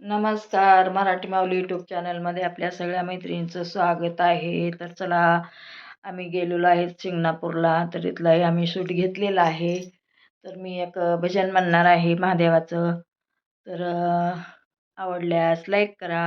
नमस्कार मराठी माऊली यूट्यूब चॅनलमध्ये आपल्या सगळ्या मैत्रिणींचं स्वागत आहे. तर चला आम्ही गेलेलो आहे शिंगणापूरला. तर इथलाही आम्ही शूट घेतलेला आहे. तर मी एक भजन म्हणणार आहे महादेवाचं. तर आवडल्यास लाईक करा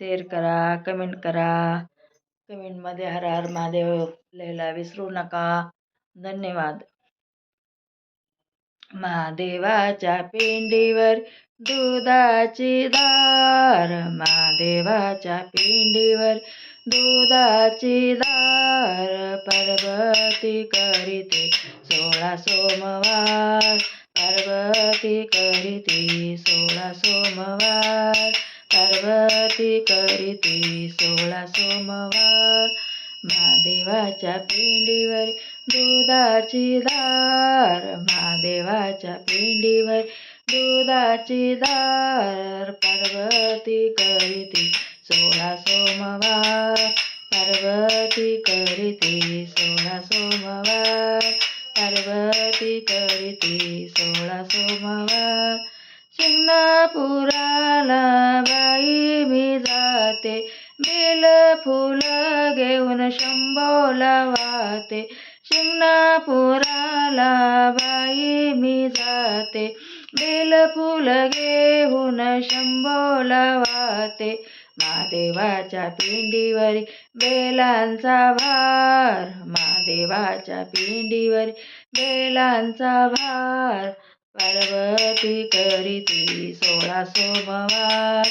शेअर करा कमेंट करा. कमेंटमध्ये हर हर महादेव लिहायला विसरू नका. धन्यवाद. महादेवाच्या पिंडीवर दुधाची दार महादेवाच्या पिंडीवर दुधाची दार पार्वती करीते सोळा सोमवार पार्वती करीते सोळा सोमवार पार्वती करीते सोळा सोमवार महादेवाच्या पिंडीवर दुधाची दार. महादेवाच्या पिंडीवर दुधाची दार. पार्वती करीती सोळा सोमवार. पार्वती करीती सोळा सोमवार. पार्वती करीती सोळा सोमवार. शिंगणापुराला बाई शंभोला शिंगणापुराला बाई मी जाते. बेलफुल घेऊन शंभोला वाते महादेवाच्या पिंडीवरी बेलांचा भार. महादेवाच्या पिंडीवरी बेलांचा भार. पार्वती करीती सोळा सोमवार.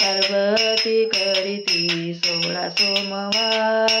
पार्वती करीती सोळा सोमवार.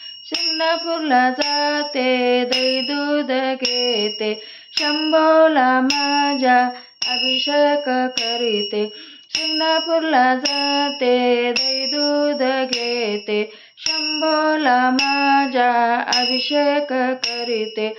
शिंगणापूरला जाते दही दूध घेते शंभोला माझ्या अभिषेक करीते. शिंगणापूरला जाते दही दूध घेते शंभोला माझ्या अभिषेक करीते.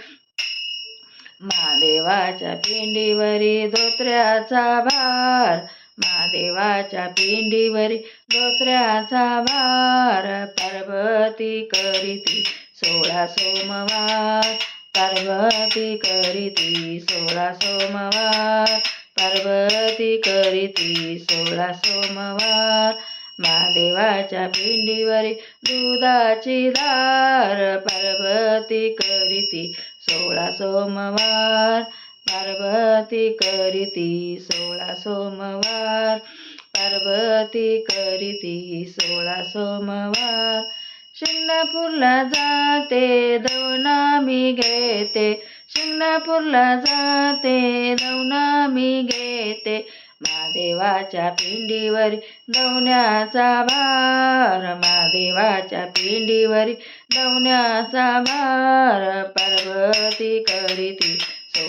महादेवाच्या पिंडीवरी धोत्र्याचा भार महादेवाच्या पिंडीवरी धोत्र्याचा भार पार्वती करीती सोळा सोमवार. पार्वती करीती सोळा सोमवार. पार्वती करीती सोळा सोमवार. महादेवाच्या पिंडीवरी दुधाची धार पार्वती करीती सोळा सोमवार. पार्वती करीती सोळा सोमवार. पार्वती करीती सोळा सोमवार. शिंगणापूरला जाते दवना मी घेते. शिंगणापूरला जाते दवना मी घेते. महादेवाच्या पिंडीवर गवण्याचा भार महादेवाच्या पिंडीवर गवण्याचा भार. पार्वती करीती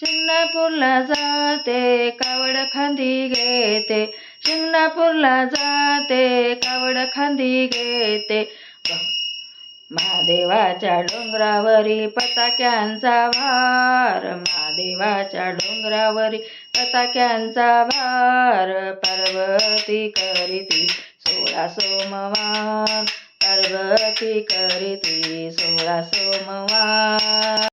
शिंगणापूरला जाते कावड खांदी घेते. शिंगणापूरला जाते कावड खांदी घेते. महादेवाच्या डोंगरावरी पताक्यांचा भार महादेवाच्या डोंगरावरी पताक्यांचा भार. पार्वती करीती सोळा सोमवार पार्वती करीती सोळा सोमवार.